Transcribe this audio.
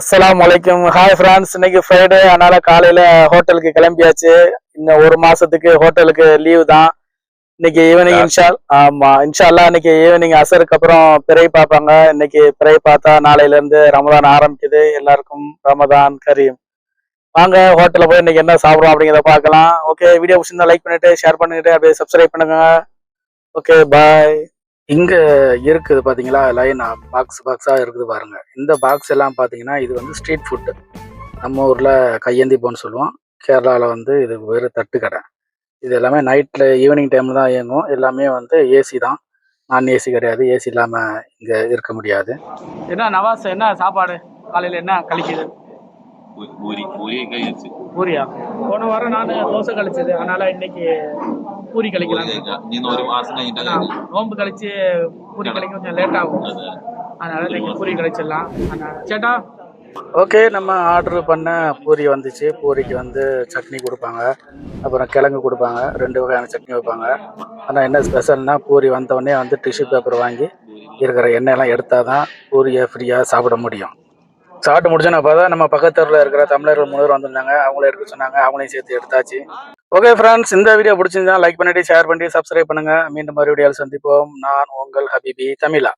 அஸ்ஸலாமு அலைக்கும். Hi friends இன்னைக்கு ஃப்ரைடே அதனால காலையில ஹோட்டலுக்கு கிளம்பியாச்சு. இன்னும் ஒரு மாசத்துக்கு ஹோட்டலுக்கு லீவு தான். இன்னைக்கு ஈவினிங் இன்ஷா ஆமா இன்ஷா அல்லாஹ் இன்னைக்கு ஈவினிங் அசருக்கு அப்புறம் பிறை பார்ப்பாங்க. இன்னைக்கு பிறை பார்த்தா நாளையில இருந்து ரமதான் ஆரம்பிக்குது. எல்லாருக்கும் ரமதான் கரீம். வாங்க ஹோட்டல்ல போய் இன்னைக்கு என்ன சாப்பிடுறோம் அப்படிங்கிறத பார்க்கலாம். ஓகே வீடியோ பிடிச்சிருந்தா லைக் பண்ணிட்டு ஷேர் பண்ணிட்டு அப்படியே சப்ஸ்கிரைப் பண்ணுங்க. ஓகே பாய் இங்க இருக்குது பாத்தீங்களா லைனா பாக்ஸ் பாக்ஸா இருக்குது பாருங்க. இந்த பாக்ஸ் எல்லாம் பாத்தீங்கன்னா இது வந்து ஸ்ட்ரீட் ஃபுட்டு நம்ம ஊர்ல கையேந்தி போன்னு சொல்லுவோம். கேரளால வந்து இது வெறும் தட்டு கடை இது எல்லாமே நைட்ல ஈவினிங் டைம்ல தான் இயங்கும். எல்லாமே வந்து ஏசி தான். நான் ஏசி கிடையாது. ஏசி இல்லாம இங்க இருக்க முடியாது. என்ன நவாஸ் என்ன சாப்பாடு? காலையில என்ன கழிக்குது? பூரி பூரியா? போன வாரம் நான் தோசை கழிச்சது. அதனால இன்னைக்கு பூரி கழிக்கலாம் நீ ஒரு மாசம் കഴിഞ്ഞിട്ടാ കഴിക്കും. நோம்பு கழிச்சு பூரி கழிக்க கொஞ்சம் லேட் ஆகும் அது அதனால இன்னைக்கு பூரி கழிச்சிடலாம் சேட்டா ஓகே நம்ம ஆர்டர் பண்ண பூரி வந்துச்சு பூரிக்கு வந்து சட்னி கொடுப்பாங்க அப்புறம் கிழங்கு கொடுப்பாங்க ரெண்டு வகையான சட்னி வைப்பாங்க ஆனால் என்ன ஸ்பெஷல்னா பூரி வந்த உடனே வந்து டிஷ்யூ பேப்பர் வாங்கி இருக்கிற எண்ணெயெல்லாம் எடுத்தால் தான் பூரியை ஃப்ரீயாக சாப்பிட முடியும் சாப்பிட்டு முடிச்சோன்னா பார்த்தா நம்ம பக்கத்தூரில் இருக்கிற தமிழர்கள் மூணு பேர் வந்திருந்தாங்க அவங்கள எடுக்க சொன்னாங்க அவங்களையும் சேர்த்து எடுத்தாச்சு ஓகே ஃப்ரெண்ட்ஸ் இந்த வீடியோ பிடிச்சிருந்தா லைக் பண்ணிட்டு ஷேர் பண்ணிட்டு சப்ஸ்கிரைப் பண்ணுங்க. மீண்டும் மறுபடியும் சந்திப்போம். நான் உங்கள் ஹபிபி தமிழா.